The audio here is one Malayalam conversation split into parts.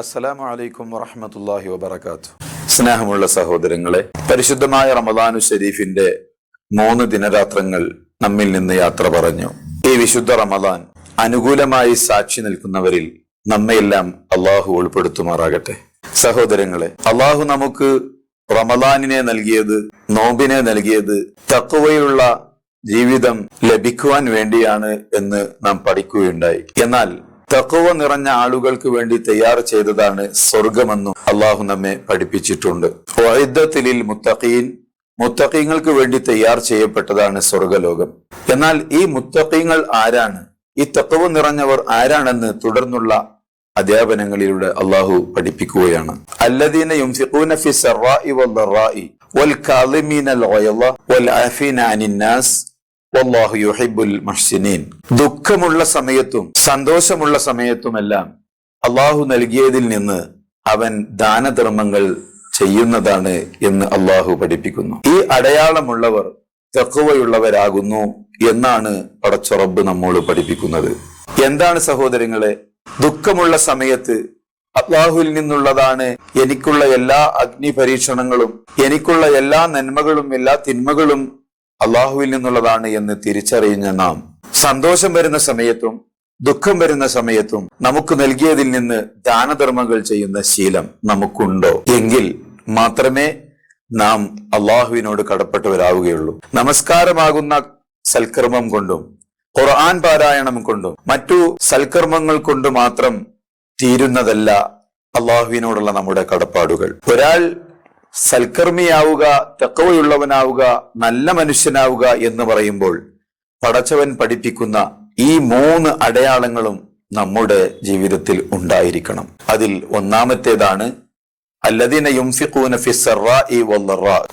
അസ്സലാമു അലൈക്കും വറഹമത്തല്ലാഹി വബർക്കാത്തു സ്നേഹമുള്ള സഹോദരങ്ങളെ പരിശുദ്ധമായ റമദാനു ഷെരീഫിന്റെ മൂന്ന് ദിനരാത്രങ്ങൾ നമ്മിൽ നിന്ന് യാത്ര പറഞ്ഞു. ഈ വിശുദ്ധ റമദാൻ അനുകൂലമായി സാക്ഷി നിൽക്കുന്നവരിൽ നമ്മയെല്ലാം അള്ളാഹു ഉൾപ്പെടുത്തുമാറാകട്ടെ. സഹോദരങ്ങളെ അള്ളാഹു നമുക്ക് റമദാനിനെ നൽകിയത് നോമ്പിനെ നൽകിയത് തക്കുവയുള്ള ജീവിതം ലഭിക്കുവാൻ വേണ്ടിയാണ് എന്ന് നാം പഠിക്കുകയുണ്ടായി. എന്നാൽ തക്കുവ നിറഞ്ഞ ആളുകൾക്ക് വേണ്ടി തയ്യാർ ചെയ്തതാണ് സ്വർഗമെന്നും അള്ളാഹു നമ്മെ പഠിപ്പിച്ചിട്ടുണ്ട്. വൈദ്യത്തിലിൽ മുത്തഖീൻ മുത്തഖീങ്ങൾക്ക് വേണ്ടി തയ്യാർ ചെയ്യപ്പെട്ടതാണ് സ്വർഗലോകം. എന്നാൽ ഈ മുത്തഖീങ്ങൾ ആരാണ്? ഈ തക്കവ് നിറഞ്ഞവർ ആരാണെന്ന് തുടർന്നുള്ള അധ്യാപനങ്ങളിലൂടെ അള്ളാഹു പഠിപ്പിക്കുകയാണ്. അല്ലദീന വല്ലാഹു മഹ്സിനീൻ. ദുഃഖമുള്ള സമയത്തും സന്തോഷമുള്ള സമയത്തുമെല്ലാം അള്ളാഹു നൽകിയതിൽ നിന്ന് അവൻ ദാനധർമ്മങ്ങൾ ചെയ്യുന്നതാണ് എന്ന് അള്ളാഹു പഠിപ്പിക്കുന്നു. ഈ അടയാളമുള്ളവർ തെക്കുവയുള്ളവരാകുന്നു എന്നാണ് പടച്ചുറബ് നമ്മോട് പഠിപ്പിക്കുന്നത്. എന്താണ് സഹോദരങ്ങളെ? ദുഃഖമുള്ള സമയത്ത് അള്ളാഹുവിൽ നിന്നുള്ളതാണ് എനിക്കുള്ള എല്ലാ അഗ്നി പരീക്ഷണങ്ങളും എനിക്കുള്ള എല്ലാ നന്മകളും എല്ലാ തിന്മകളും അള്ളാഹുവിൽ നിന്നുള്ളതാണ് എന്ന് തിരിച്ചറിയുന്ന നാം. സന്തോഷം വരുന്ന സമയത്തും ദുഃഖം വരുന്ന സമയത്തും നമുക്ക് നൽകിയതിൽ നിന്ന് ദാനധർമ്മങ്ങൾ ചെയ്യുന്ന ശീലം നമുക്കുണ്ടോ? എങ്കിൽ മാത്രമേ നാം അള്ളാഹുവിനോട് കടപ്പെട്ടവരാവുകയുള്ളൂ. നമസ്കാരമാകുന്ന സൽക്കർമ്മം കൊണ്ടും ഖുർആൻ പാരായണം കൊണ്ടും മറ്റു സൽക്കർമ്മങ്ങൾ കൊണ്ട് മാത്രം തീരുന്നതല്ല അള്ളാഹുവിനോടുള്ള നമ്മുടെ കടപ്പാടുകൾ. ഒരാൾ സൽക്കർമ്മിയാവുക തെക്കവയുള്ളവനാവുക നല്ല മനുഷ്യനാവുക എന്ന് പറയുമ്പോൾ പടച്ചവൻ പഠിപ്പിക്കുന്ന ഈ മൂന്ന് അടയാളങ്ങളും നമ്മുടെ ജീവിതത്തിൽ ഉണ്ടായിരിക്കണം. അതിൽ ഒന്നാമത്തേതാണ് അല്ലദീന യുംഫിഖൂന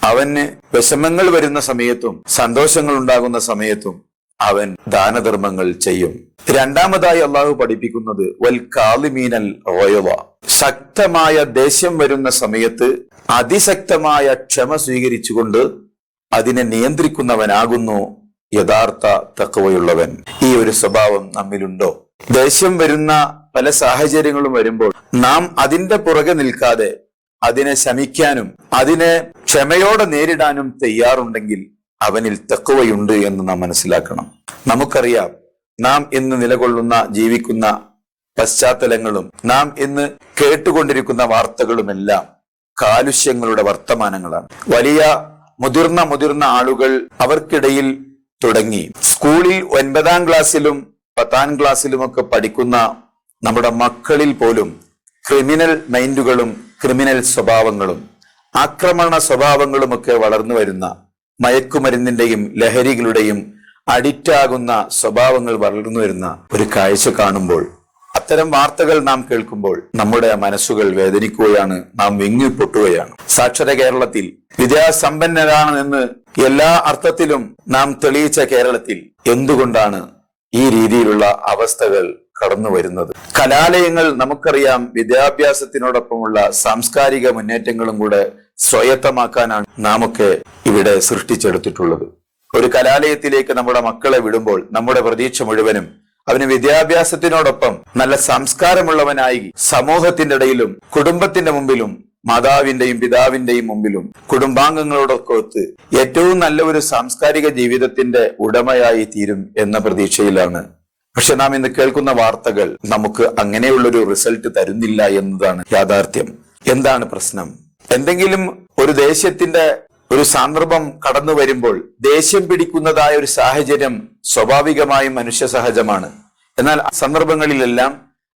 അവന് വിഷമങ്ങൾ വരുന്ന സമയത്തും സന്തോഷങ്ങൾ ഉണ്ടാകുന്ന സമയത്തും അവൻ ദാനധർമ്മങ്ങൾ ചെയ്യും. രണ്ടാമതായി അള്ളാഹു പഠിപ്പിക്കുന്നത് വൽ കാലിമീനൽ റോയവ ശക്തമായ ദേഷ്യം വരുന്ന സമയത്ത് അതിശക്തമായ ക്ഷമ സ്വീകരിച്ചുകൊണ്ട് അതിനെ നിയന്ത്രിക്കുന്നവനാകുന്നു യഥാർത്ഥ തക്കവയുള്ളവൻ ഈ ഒരു സ്വഭാവം നമ്മിലുണ്ടോ? ദേഷ്യം വരുന്ന പല സാഹചര്യങ്ങളും വരുമ്പോൾ നാം അതിന്റെ പുറകെ നിൽക്കാതെ അതിനെ ശമിക്കാനും അതിനെ ക്ഷമയോടെ നേരിടാനും തയ്യാറുണ്ടെങ്കിൽ അവനിൽ തെക്കുവയുണ്ട് എന്ന് നാം മനസ്സിലാക്കണം. നമുക്കറിയാം നാം ഇന്ന് നിലകൊള്ളുന്ന ജീവിക്കുന്ന പശ്ചാത്തലങ്ങളും നാം ഇന്ന് കേട്ടുകൊണ്ടിരിക്കുന്ന വാർത്തകളുമെല്ലാം കാലുഷ്യങ്ങളുടെ വർത്തമാനങ്ങളാണ്. വലിയ മുതിർന്ന മുതിർന്ന ആളുകൾ അവർക്കിടയിൽ തുടങ്ങി. സ്കൂളിൽ ഒൻപതാം ക്ലാസ്സിലും പത്താം ക്ലാസ്സിലുമൊക്കെ പഠിക്കുന്ന നമ്മുടെ മക്കളിൽ പോലും ക്രിമിനൽ മൈൻഡുകളും ക്രിമിനൽ സ്വഭാവങ്ങളും ആക്രമണ സ്വഭാവങ്ങളുമൊക്കെ വളർന്നു വരുന്ന മയക്കുമരുന്നിന്റെയും ലഹരികളുടെയും അഡിക്റ്റാകുന്ന സ്വഭാവങ്ങൾ വളർന്നു വരുന്ന ഒരു കാഴ്ച കാണുമ്പോൾ അത്തരം വാർത്തകൾ നാം കേൾക്കുമ്പോൾ നമ്മുടെ മനസ്സുകൾ വേദനിക്കുകയാണ് നാം വിങ്ങി പൊട്ടുകയാണ് സാക്ഷര കേരളത്തിൽ വിദ്യാസമ്പന്നരാണെന്ന് എല്ലാ അർത്ഥത്തിലും നാം തെളിയിച്ച കേരളത്തിൽ എന്തുകൊണ്ടാണ് ഈ രീതിയിലുള്ള അവസ്ഥകൾ കടന്നു വരുന്നത്. കലാലയങ്ങൾ നമുക്കറിയാം വിദ്യാഭ്യാസത്തിനോടൊപ്പമുള്ള സാംസ്കാരിക മുന്നേറ്റങ്ങളും കൂടെ സ്വായത്തമാക്കാനാണ് നാമൊക്കെ ഇവിടെ സൃഷ്ടിച്ചെടുത്തിട്ടുള്ളത്. ഒരു കലാലയത്തിലേക്ക് നമ്മുടെ മക്കളെ വിടുമ്പോൾ നമ്മുടെ പ്രതീക്ഷ മുഴുവനും അവന് വിദ്യാഭ്യാസത്തിനോടൊപ്പം നല്ല സംസ്കാരമുള്ളവനായി സമൂഹത്തിന്റെ ഇടയിലും കുടുംബത്തിന്റെ മുമ്പിലും മാതാവിന്റെയും പിതാവിന്റെയും മുമ്പിലും കുടുംബാംഗങ്ങളോടൊക്കെ ഒത്ത് ഏറ്റവും നല്ല ഒരു സാംസ്കാരിക ജീവിതത്തിന്റെ ഉടമയായി തീരും എന്ന പ്രതീക്ഷയിലാണ് പക്ഷെ നാം ഇന്ന് കേൾക്കുന്ന വാർത്തകൾ നമുക്ക് അങ്ങനെയുള്ളൊരു റിസൾട്ട് തരുന്നില്ല എന്നതാണ് യാഥാർത്ഥ്യം. എന്താണ് പ്രശ്നം? എന്തെങ്കിലും ഒരു ദേശത്തിന്റെ ഒരു സന്ദർഭം കടന്നു വരുമ്പോൾ ദേഷ്യം പിടിക്കുന്നതായ ഒരു സാഹചര്യം സ്വാഭാവികമായും മനുഷ്യ സഹജമാണ് എന്നാൽ സന്ദർഭങ്ങളിലെല്ലാം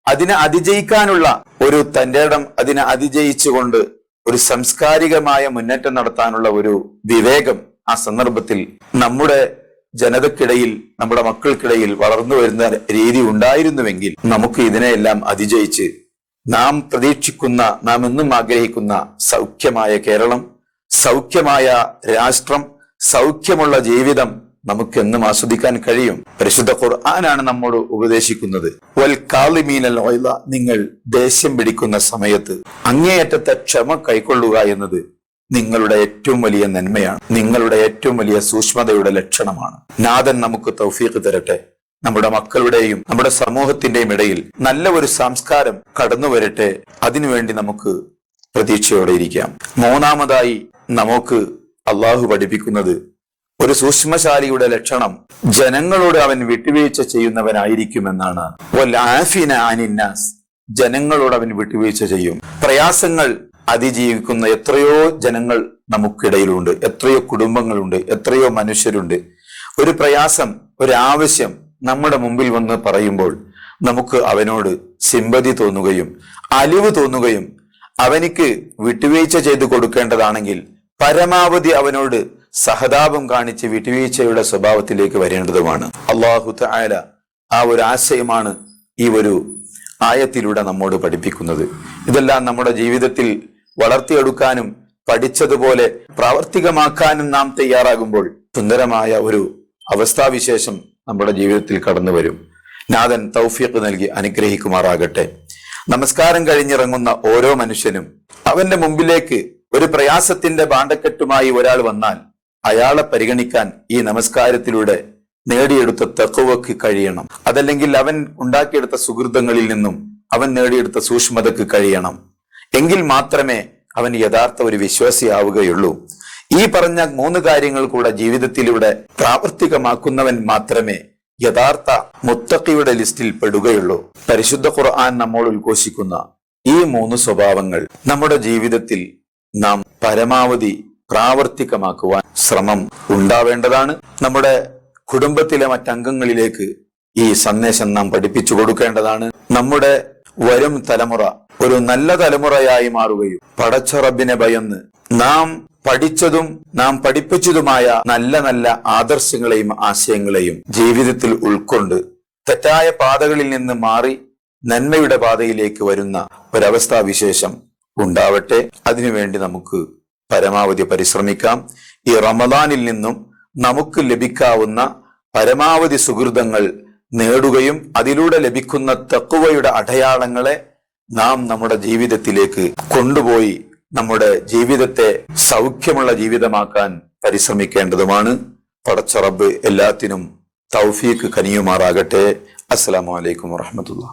അതിനെ അതിജയിക്കാനുള്ള ഒരു തന്റെ ഇടം അതിനെ അതിജയിച്ചുകൊണ്ട് ഒരു സംസ്കാരികമായ മുന്നേറ്റം നടത്താനുള്ള ഒരു വിവേകം ആ സന്ദർഭത്തിൽ നമ്മുടെ ജനതക്കിടയിൽ നമ്മുടെ മക്കൾക്കിടയിൽ വളർന്നു വരുന്ന രീതി ഉണ്ടായിരുന്നുവെങ്കിൽ നമുക്ക് ഇതിനെയെല്ലാം അതിജയിച്ച് നാം പ്രതീക്ഷിക്കുന്ന നാം എന്നും ആഗ്രഹിക്കുന്ന സൗഖ്യമായ കേരളം സൗഖ്യമായ രാഷ്ട്രം സൗഖ്യമുള്ള ജീവിതം നമുക്ക് എന്നും ആസ്വദിക്കാൻ കഴിയും. പരിശുദ്ധ ഖുർആനാണ് നമ്മോട് ഉപദേശിക്കുന്നത്. വൽ കാളിമീനൽ നിങ്ങൾ ദേഷ്യം പിടിക്കുന്ന സമയത്ത് അങ്ങേയറ്റത്തെ ക്ഷമ കൈക്കൊള്ളുക എന്നത് നിങ്ങളുടെ ഏറ്റവും വലിയ നന്മയാണ്. നിങ്ങളുടെ ഏറ്റവും വലിയ സൂക്ഷ്മതയുടെ ലക്ഷണമാണ്. നാഥൻ നമുക്ക് തൗഫീഖ് തരട്ടെ. നമ്മുടെ മക്കളുടെയും നമ്മുടെ സമൂഹത്തിന്റെയും ഇടയിൽ നല്ല ഒരു സംസ്കാരം കടന്നു വരട്ടെ. അതിനുവേണ്ടി നമുക്ക് പ്രതീക്ഷയോടെ ഇരിക്കാം. മൂന്നാമതായി നമുക്ക് അള്ളാഹു പഠിപ്പിക്കുന്നത് ഒരു സൂക്ഷ്മശാലിയുടെ ലക്ഷണം ജനങ്ങളോട് അവൻ വിട്ടുവീഴ്ച ചെയ്യുന്നവനായിരിക്കുമെന്നാണ്. ജനങ്ങളോട് അവൻ വിട്ടുവീഴ്ച ചെയ്യും. പ്രയാസങ്ങൾ അതിജീവിക്കുന്ന എത്രയോ ജനങ്ങൾ നമുക്കിടയിലുണ്ട്. എത്രയോ കുടുംബങ്ങളുണ്ട്. എത്രയോ മനുഷ്യരുണ്ട്. ഒരു പ്രയാസം ഒരു ആവശ്യം നമ്മുടെ മുമ്പിൽ വന്ന് പറയുമ്പോൾ നമുക്ക് അവനോട് സിമ്പതി തോന്നുകയും അലിവ് തോന്നുകയും അവനിക്ക് വിട്ടുവീഴ്ച ചെയ്തു കൊടുക്കേണ്ടതാണെങ്കിൽ പരമാവധി അവനോട് സഹതാപം കാണിച്ച് വിട്ടുവീഴ്ചയുടെ സ്വഭാവത്തിലേക്ക് വരേണ്ടതുമാണ്. അള്ളാഹു തായാല ആ ഒരു ആശയമാണ് ഈ ഒരു ആയത്തിലൂടെ നമ്മോട് പഠിപ്പിക്കുന്നത്. ഇതെല്ലാം നമ്മുടെ ജീവിതത്തിൽ വളർത്തിയെടുക്കാനും പഠിച്ചതുപോലെ പ്രാവർത്തികമാക്കാനും നാം തയ്യാറാകുമ്പോൾ സുന്ദരമായ ഒരു അവസ്ഥാവിശേഷം നമ്മുടെ ജീവിതത്തിൽ കടന്നു വരും. നാഥൻ തൗഫീഖ് നൽകി അനുഗ്രഹിക്കുമാറാകട്ടെ. നമസ്കാരം കഴിഞ്ഞിറങ്ങുന്ന ഓരോ മനുഷ്യനും അവന്റെ മുമ്പിലേക്ക് ഒരു പ്രയാസത്തിന്റെ ബാണ്ടക്കെട്ടുമായി ഒരാൾ വന്നാൽ അയാളെ പരിഗണിക്കാൻ ഈ നമസ്കാരത്തിലൂടെ നേടിയെടുത്ത തെക്കുവക്ക് കഴിയണം. അതല്ലെങ്കിൽ അവൻ ഉണ്ടാക്കിയെടുത്ത സുഹൃതങ്ങളിൽ നിന്നും അവൻ നേടിയെടുത്ത സൂക്ഷ്മതക്ക് കഴിയണം. എങ്കിൽ മാത്രമേ അവൻ യഥാർത്ഥ ഒരു വിശ്വാസിയാവുകയുള്ളൂ. ഈ പറഞ്ഞ മൂന്ന് കാര്യങ്ങൾ കൂടെ ജീവിതത്തിലൂടെ പ്രാവർത്തികമാക്കുന്നവൻ മാത്രമേ യഥാർത്ഥ മുത്തക്കിയുടെ ലിസ്റ്റിൽ പെടുകയുള്ളൂ. പരിശുദ്ധ ഖുർആൻ നമ്മൾ ഉദ്ഘോഷിക്കുന്ന ഈ മൂന്ന് സ്വഭാവങ്ങൾ നമ്മുടെ ജീവിതത്തിൽ നാം പരമാവധി പ്രാവർത്തികമാക്കുവാൻ ശ്രമം ഉണ്ടാവേണ്ടതാണ്. നമ്മുടെ കുടുംബത്തിലെ മറ്റംഗങ്ങളിലേക്ക് ഈ സന്ദേശം നാം പഠിപ്പിച്ചു കൊടുക്കേണ്ടതാണ്. നമ്മുടെ വരും തലമുറ ഒരു നല്ല തലമുറയായി മാറുകയും പടച്ചറബിനെ ഭയന്ന് നാം പഠിച്ചതും നാം പഠിപ്പിച്ചതുമായ നല്ല നല്ല ആദർശങ്ങളെയും ആശയങ്ങളെയും ജീവിതത്തിൽ ഉൾക്കൊണ്ട് തെറ്റായ പാതകളിൽ നിന്ന് മാറി നന്മയുടെ പാതയിലേക്ക് വരുന്ന ഒരവസ്ഥാ വിശേഷം ഉണ്ടാവട്ടെ. അതിനുവേണ്ടി നമുക്ക് പരമാവധി പരിശ്രമിക്കാം. ഈ റമദാനിൽ നിന്നും നമുക്ക് ലഭിക്കാവുന്ന പരമാവധി സുഹൃതങ്ങൾ നേടുകയും അതിലൂടെ ലഭിക്കുന്ന തക്കുവയുടെ അടയാളങ്ങളെ നാം നമ്മുടെ ജീവിതത്തിലേക്ക് കൊണ്ടുപോയി നമ്മുടെ ജീവിതത്തെ സൗഖ്യമുള്ള ജീവിതമാക്കാൻ പരിശ്രമിക്കേണ്ടതുമാണ്. പടച്ചറബ് എല്ലാത്തിനും തൗഫീക്ക് കനിയുമാറാകട്ടെ. അസ്സലാമു അലൈക്കും വറഹമത്തുള്ള.